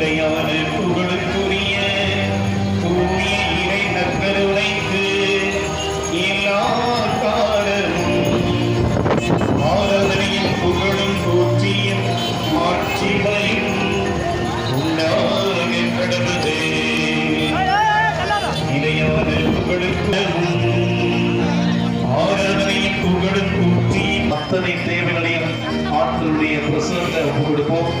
இதையவரு புகழுக்குரிய தூய இறை நற்கருணைக்கு எல்லா காரணம் ஆராதனையும் புகழும் போற்றியும் மாட்சிமையும் கடவுதே இறையவரு புகழுக்கும் ஆராதனையும் புகழும் கூட்டி அத்தனை தேவைகளையும் ஆற்றலுடைய பிரசுரத்தை ஒப்பு கொடுப்போம்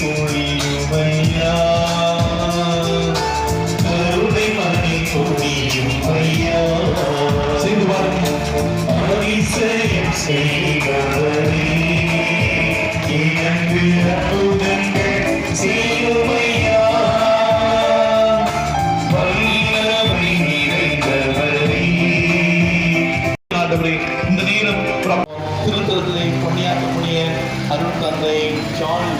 பொழியும் ஐயா கருணை மழை பொழியும் ஐயா செய்து பாருங்க அதிசயம் செய்பவரே திருத்தலத்திலே பணியாற்றக்கூடிய அருள் தந்தை ஜான்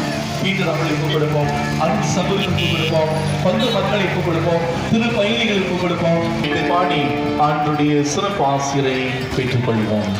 பீட்டர் அவர்களை ஒப்புக் கொடுப்போம் அருள் சகோதரி ஒப்புக் கொடுப்போம் பந்து மக்களை ஒப்புக் கொடுப்போம் திரு பயணிகள் ஒப்புக் கொடுப்போம் இதை பாடி ஆண்டுடைய சிறப்பு ஆசிரியரை பெற்றுக்கொள்வோம்.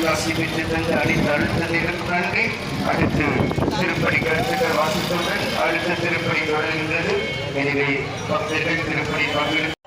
அல்லாசி பெற்று தந்து அடித்து அழுத்த நிகழ்ந்தாண்டி அடுத்து திருப்படி கருத்துக்கள் வாசித்துடன் அடுத்த திருப்படி தொடர்கின்றது. எனவே பக்தர்கள் திருப்படி பங்கெடுத்து